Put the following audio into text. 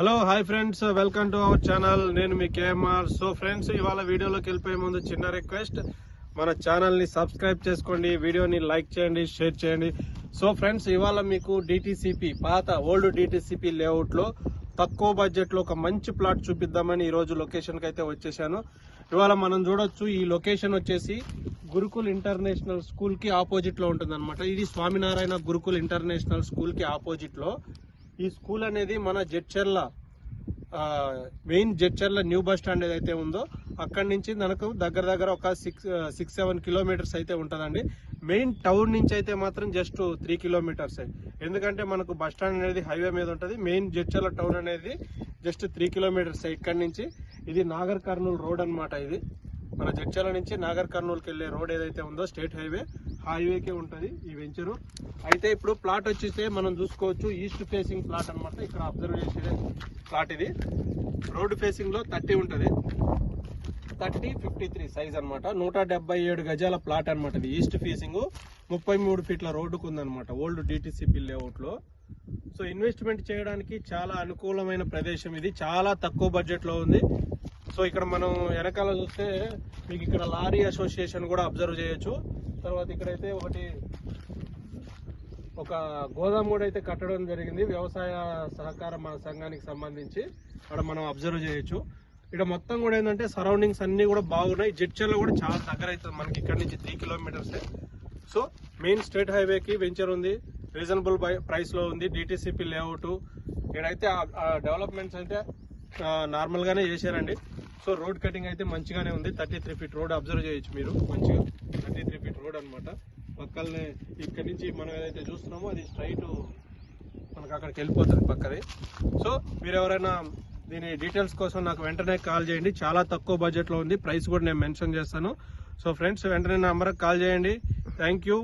Hello hi friends welcome to our channel నేను మీ KMR so friends ఇవాళ వీడియోలోకి వెళ్ళిపోయే ముందు చిన్న రిక్వెస్ట్ మన ఛానల్ని సబ్స్క్రైబ్ చేసుకోండి వీడియోని లైక్ చేయండి షేర్ చేయండి. సో ఫ్రెండ్స్ ఇవాళ మీకు డిటిసిపి పాత ఓల్డ్ డిటిసిపి లేఅవుట్లో తక్కువ బడ్జెట్లో ఒక మంచి ప్లాట్ చూపిద్దామని ఈరోజు లొకేషన్కి అయితే వచ్చేసాను. ఇవాళ మనం చూడొచ్చు ఈ లొకేషన్ వచ్చేసి గురుకుల్ ఇంటర్నేషనల్ స్కూల్కి ఆపోజిట్లో ఉంటుందన్నమాట. ఇది స్వామినారాయణ గురుకుల్ ఇంటర్నేషనల్ స్కూల్కి ఆపోజిట్లో ఈ స్కూల్ అనేది మన Jadcherla main Jadcherla new bus stand ఏదైతే ఉందో అక్కడి నుంచి మనకు దగ్గర దగ్గర ఒక సిక్స్ సిక్స్ సెవెన్ కిలోమీటర్స్ అయితే ఉంటుందండి. మెయిన్ టౌన్ నుంచి అయితే మాత్రం జస్ట్ త్రీ కిలోమీటర్స్. ఎందుకంటే మనకు బస్ స్టాండ్ అనేది హైవే మీద ఉంటుంది. మెయిన్ జడ్చర్ల టౌన్ అనేది జస్ట్ త్రీ కిలోమీటర్స్ ఇక్కడి నుంచి. ఇది నాగర్ కర్నూలు రోడ్ అన్నమాట ఇది. మన జడ్చర్ల నుంచి నాగర్ కర్నూలుకి వెళ్ళే రోడ్ ఏదైతే ఉందో స్టేట్ హైవే. హైవేకే ఉంటుంది ఈ వెంచరు. అయితే ఇప్పుడు ప్లాట్ వచ్చేస్తే మనం చూసుకోవచ్చు ఈస్ట్ ఫేసింగ్ ప్లాట్ అన్నమాట. ఇక్కడ అబ్జర్వ్ చేసే ప్లాట్ ఇది. రోడ్ ఫేసింగ్లో థర్టీ ఉంటుంది. థర్టీ ఫిఫ్టీ త్రీ సైజ్ అనమాట నూట డెబ్బై ఏడు గజాల ప్లాట్ అనమాట ఇది. ఈస్ట్ ఫేసింగ్ ముప్పై మూడు ఫీట్ల రోడ్డుకు ఉందన్నమాట. ఓల్డ్ డిటిసిపి లేఅవుట్లో. సో ఇన్వెస్ట్మెంట్ చేయడానికి చాలా అనుకూలమైన ప్రదేశం ఇది. చాలా తక్కువ బడ్జెట్లో ఉంది. సో ఇక్కడ మనం వెనకాల చూస్తే మీకు ఇక్కడ లారీ అసోసియేషన్ కూడా అబ్జర్వ్ చేయొచ్చు. తర్వాత ఇక్కడైతే ఒకటి ఒక గోదాం కూడా అయితే కట్టడం జరిగింది. వ్యవసాయ సహకార మన సంఘానికి సంబంధించి అక్కడ మనం అబ్జర్వ్ చేయొచ్చు. ఇక్కడ మొత్తం కూడా ఏంటంటే సరౌండింగ్స్ అన్నీ కూడా బాగున్నాయి. జడ్చర్లో కూడా చాలా దగ్గర అవుతుంది మనకి ఇక్కడ నుంచి three kilometres. So main state హైవేకి వెంచర్ ఉంది. రీజనబుల్ ప్రైస్లో ఉంది. DTCP layout. ఇక్కడైతే డెవలప్మెంట్స్ అయితే నార్మల్గానే చేశారండి. సో రోడ్ కటింగ్ అయితే మంచిగానే ఉంది. Thirty three feet road observe చేయొచ్చు మీరు. మంచిగా థర్టీ త్రీ ఫీట్ రోడ్ అనమాట పక్కనే ఇక్కడ నుంచి మనం ఏదైతే చూస్తున్నామో అది స్ట్రైట్ మనకు అక్కడికి వెళ్ళిపోతుంది పక్కది సో మీరు ఎవరైనా దీని డీటెయిల్స్ కోసం నాకు వెంటనే కాల్ చేయండి. చాలా తక్కువ బడ్జెట్లో ఉంది. ప్రైస్ కూడా నేను మెన్షన్ చేస్తాను. సో ఫ్రెండ్స్ వెంటనే నంబర్కి కాల్ చేయండి. Thank you.